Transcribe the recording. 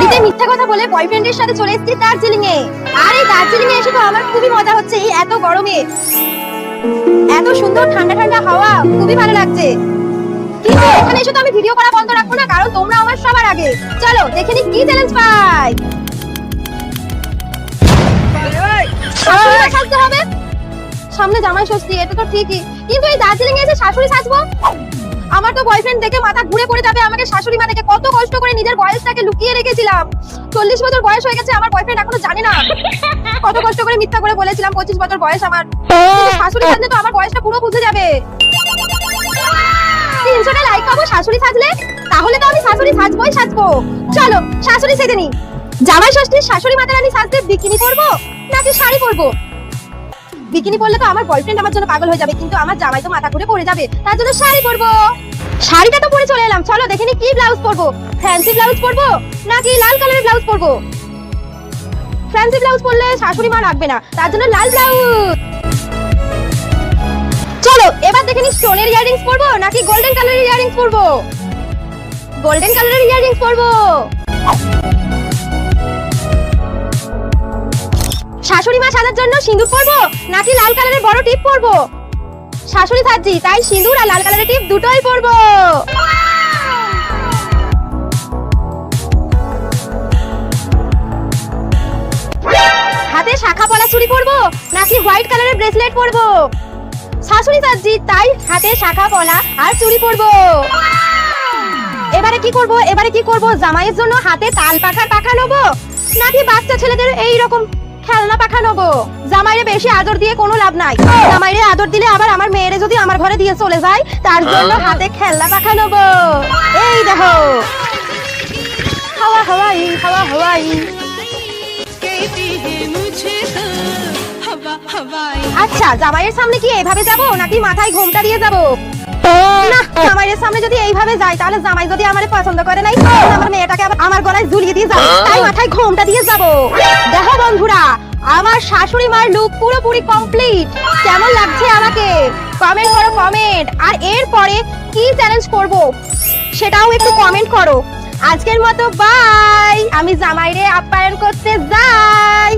বাড়িতে মিথ্যা কথা বলে বয়ফ্রেন্ডের সাথে চলে এসেছি দার্জিলিং এ আর দার্জিলিং এ এসে তো আমার খুবই মজা হচ্ছে এই এত গরমে। এত সুন্দর ঠান্ডা ঠান্ডা হাওয়া, খুবই ভালো লাগছে। কিন্তু এখানে এসে তো আমি ভিডিও করা বন্ধ রাখব না, কারণ তোমরা আমার সবার আগে। চলো, দেখে নি কি চ্যালেঞ্জ পাই। হবে। সামনে জামাই ষষ্ঠী, এটা তো ঠিকই। কিন্তু এই দার্জিলিং এসে শাশুড়ি সাজবো? আমার তো বয়ফ্রেন্ড দেখে মাথা ঘুরে পড়ে যাবে, আমাকে শাশুড়ি মা দেখে কত কষ্ট করে নিজের বয়সটাকে লুকিয়ে রেখেছিলাম। চল্লিশ বছর বয়স হয়ে গেছে, আমার বয়ফ্রেন্ড এখনও জানে না। কত কষ্ট করে মিথ্যা করে বলেছিলাম, পঁচিশ বছর বয়স আমার। শাশুড়ি সাজলে তো আমার বয়সটা পুরো বুঝে যাবে। তিনশোটা লাইক পাবো শাশুড়ি সাজলে? তাহলে তো আমি শাশুড়ি সাজবোই সাজবো। চলো, শাশুড়ি সেজে নি জামাই ষষ্ঠীর শাশুড়ি মাতার আমি সাজতে বিকিনি পরবো নাকি শাড়ি পরবো? বিকিনি পরলে তো আমার বয়ফ্রেন্ড আমার জন্য পাগল হয়ে যাবে, কিন্তু আমার জামাই তো মাথা ঘুরে পড়ে যাবে, তার জন্য শাড়ি পরবো। শাড়িটা তো পরে চলে এলাম, চলো দেখে কি ব্লাউজ পরবো। ফ্যান্সি ব্লাউজ পরবো, নাকি লাল কালারের ব্লাউজ পরবো? ফ্যান্সি ব্লাউজ পরলে শাশুড়ি মা রাখবে না, তার জন্য লাল ব্লাউজ চলো, এবার দেখে নি স্টোনের ইয়ারিংস পরবো, নাকি গোল্ডেন কালারের ইয়ারিংস পরবো? গোল্ডেন কালারের ইয়ারিংস পরবো। শাশুড়ি মা সাজার জন্য সিঁদুর পরবো নাকি লাল কালারের বড় টিপ পরবো? শাশুড়ি সাজি তাই সিঁদুর আর লাল কালারের টিপ দুটোই পরবো। হাতে শাখা পলা চুড়ি পরবো নাকি হোয়াইট কালারের ব্রেসলেট পরবো? শাশুড়ি সাজি তাই হাতে শাখা পলা আর চুড়ি পরবো। এবারে কি করব? এবারে কি করব? জামাইয়ের জন্য হাতে তাল পাখা পাখা নেব। নাকি বাচ্চা ছেলেদের এই রকম খেলনা পাখা নগো জামাইরে বেশি আদর দিয়ে কোনো লাভ নাই। জামাইরে আদর দিলে আবার আমার মেয়েরে যদি আমার ঘরে দিয়ে চলে যায় তার জন্য হ্যাঁ। হাতে খেলনা পাখা নেব এই দেখো। হাওয়া হাওয়াই হাওয়া হাওয়াই। আচ্ছা জামাইয়ের সামনে কি এভাবে যাব নাকি মাথায় ঘোমটা দিয়ে যাব? না জামাইয়ের সামনে যদি এইভাবে যাই তাহলে জামাই যদি আমারে পছন্দ করে নাই আমার মেয়েটাকে আবার আমার গলায় ঝুলিয়ে দিয়ে যাবে। তাই মাথায় ঘোমটা দিয়ে যাব। দেখো বন্ধুরা আমার শাশুড়ি মার লুক পুরোপুরি কমপ্লিট কেমন লাগছে আমাকে? কমেন্ট করো কমেন্ট আর এরপরে কি চ্যালেঞ্জ করব সেটাও একটু কমেন্ট করো। আজকের মতো বাই আমি জামাইরে আপ্যায়ন করতে যাই।